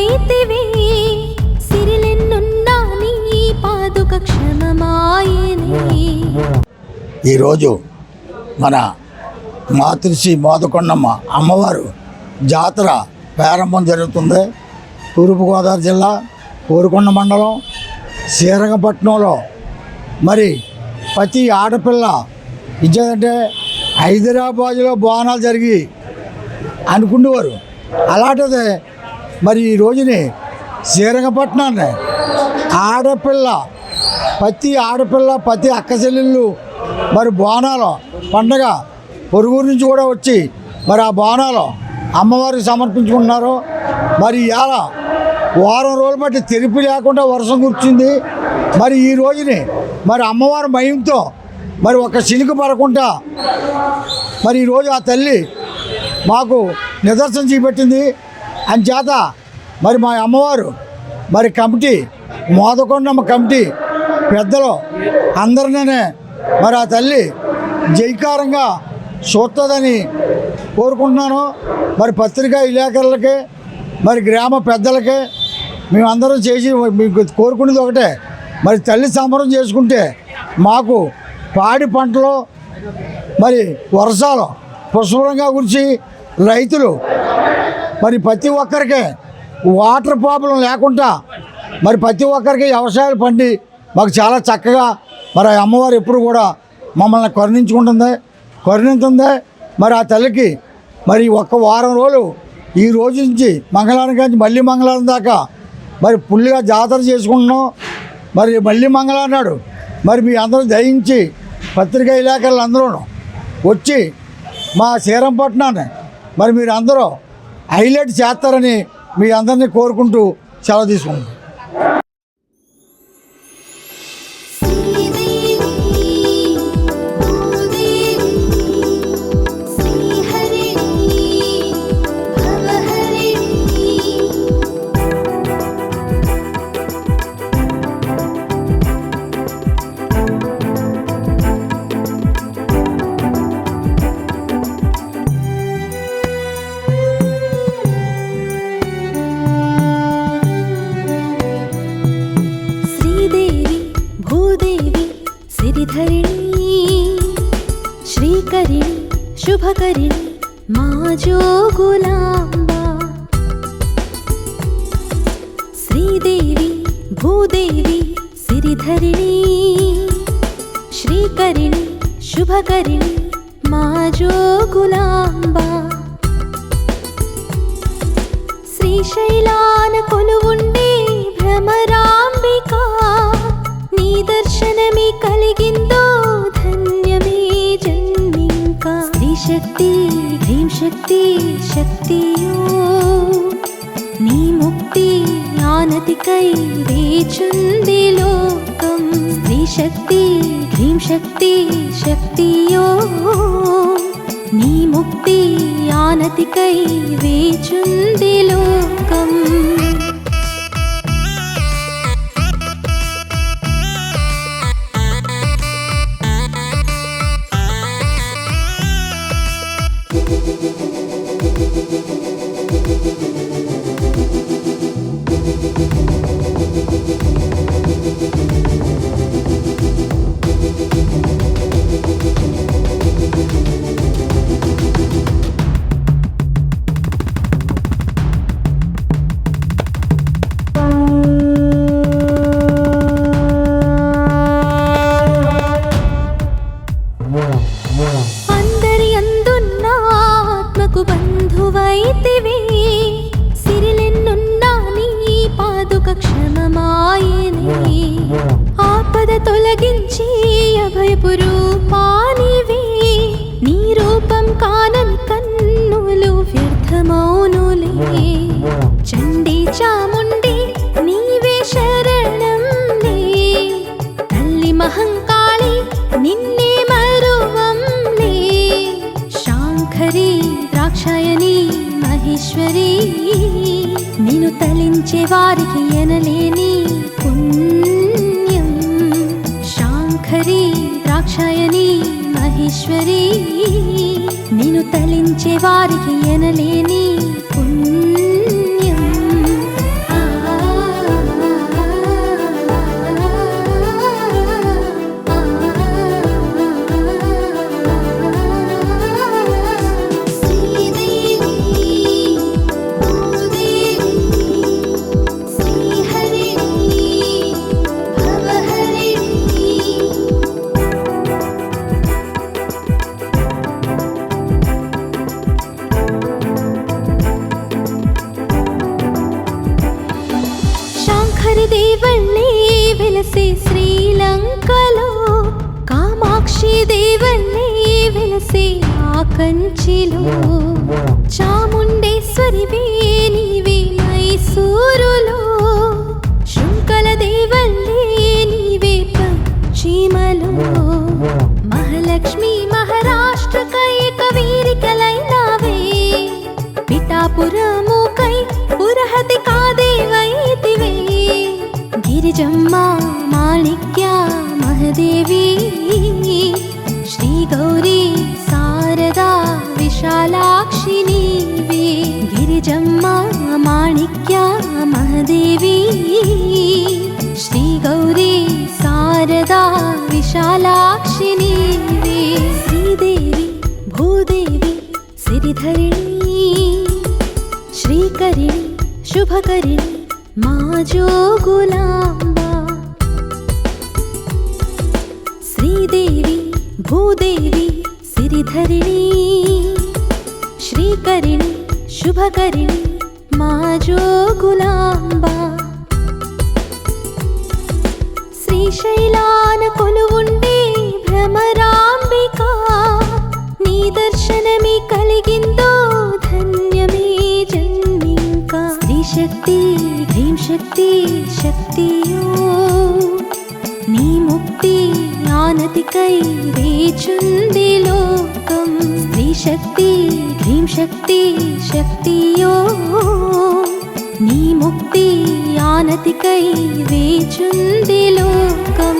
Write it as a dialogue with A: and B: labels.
A: ఆత్మకు సిరిలెన్నున్నా నీ పాదుక
B: ఈరోజు మన మాతృశ్రీ మోదకొండమ్మ అమ్మవారు జాతర ప్రారంభం జరుగుతుంది. తూర్పుగోదావరి జిల్లా కోరుకొండ మండలం శ్రీరంగపట్నంలో. మరి ప్రతి ఆడపిల్ల ఇచ్చేదంటే హైదరాబాద్లో బోనాలు జరిగి అనుకునేవారు అలాంటిదే మరి ఈ రోజుని శ్రీరంగపట్నాన్ని ఆడపిల్ల ప్రతి ఆడపిల్ల ప్రతి అక్క చెల్లెళ్ళు మరి బోనాలు పండగ పొరుగురు నుంచి కూడా వచ్చి మరి ఆ బోనాలు అమ్మవారికి సమర్పించుకుంటున్నారు. మరి ఇవాళ వారం రోజులు బట్టి తెరిపి లేకుండా వర్షం కూర్చుంది. మరి ఈ రోజుని మరి అమ్మవారి భయంతో మరి ఒక చినుకు పడకుండా మరి ఈరోజు ఆ తల్లి మాకు నిదర్శనం చూపెట్టింది. అంచేత మరి మా అమ్మవారు మరి కమిటీ మోదకొండమ్మ కమిటీ పెద్దలు అందరినే మరి ఆ తల్లి జైకారంగా చూస్తుందని కోరుకుంటున్నాను. మరి పత్రికా విలేకరులకి మరి గ్రామ పెద్దలకి మేమందరం చేసి మీకు కోరుకునేది ఒకటే. మరి తల్లి సంబరం చేసుకుంటే మాకు పాడి పంటలు మరి వర్షాలు పుష్పంగా గురించి రైతులు మరి ప్రతి ఒక్కరికి వాటర్ ప్రాబ్లం లేకుండా మరి ప్రతి ఒక్కరికి వ్యవసాయాలు పండి. మాకు చాలా చక్కగా మరి ఆ అమ్మవారు ఎప్పుడు కూడా మమ్మల్ని కరుణించుకుంటుంది కరుణించుంది మరి ఆ తల్లికి మరి ఒక్క వారం రోజులు ఈ రోజు నుంచి మంగళవారం నుంచి మళ్ళీ మంగళవారం దాకా మరి ఫుల్గా జాతర చేసుకుంటున్నాం. మరి మళ్ళీ మంగళవారం నాడు మరి మీ అందరూ దయించి పత్రికా విలేకరులు అందరూ వచ్చి మా శ్రీరంపట్నాన్ని మరి మీరు అందరూ హైలైట్ చేస్తారని మీ అందరినీ కోరుకుంటూ సెలవు తీసుకుంటాం
A: సిరిధరిణి శ్రీకరిణి శుభకరిణి మా జోగులాంబ. శ్రీదేవి భూదేవి సిరిధరిణి శ్రీకరిణి శుభకరిణి మా జోగులాంబ. శ్రీశైలాన కొలువుండే భ్రమరా శక్తి శక్తియో నీ ముక్తి ఆనతికై వేచుంది లోకం. స్త్రీ శక్తి హ్రీం శక్తి శక్తియో నీ ముక్తి ఆనతికై వేచుంది లోకం. ఆపద తొలగించి అభయపు రూపానివి. నీ రూపం కానని కన్నులు వ్యర్థమౌనులే. చండి చాముండి నీవే శరణంలే తల్లి మహంకాళి నిన్నే మరువంలే శాంఖరి ద్రాక్షాయని మహేశ్వరి నిన్ను తలించే వారికి ఎనలేని శాంఖరి ద్రాక్షాయని మహేశ్వరి నిన్ను తలించే వారికి ఎనలేని వెలసి శ్రీలంకలో కామాక్షి దేవల్లే వెలసి ఆ కంచిలో. చాముండేశ్వరివే నీవే మైసూరులో శృంఖల దేవల్లే నీవే పశ్చిమలో. మహాలక్ష్మి మహారాష్ట్ర కైక వీరికలైనావే పిఠాపురము जम्मा माणिक्या महदेवी। श्रीगौरी शारदा विशालाक्षिणी। गिरिजम्मा माणिक्या महदेवी। श्रीगौरी शारदा विशालाक्षिणी। श्रीदेवी भूदेवी सिरिधरिणी। श्रीकरिणी शुभकरिणी मा जो गुला శ్రీదేవి భూదేవి సిరిధరిణి శ్రీకరిణి శుభకరిణి మా జోగులాంబ శ్రీశైలాన కొలువుండే భ్రమరాంబిక నీ దర్శనమి కలిగిందో ధన్యమే జన్మింక. శ్రీశక్తి శక్తి శక్తియో నీ ముక్తి ఆనతికై వేచుంది లోకం. స్త్రీ శక్తి హ్రీం శక్తి శక్తియో నీ ముక్తి ఆనతికై వేచుంది లోకం.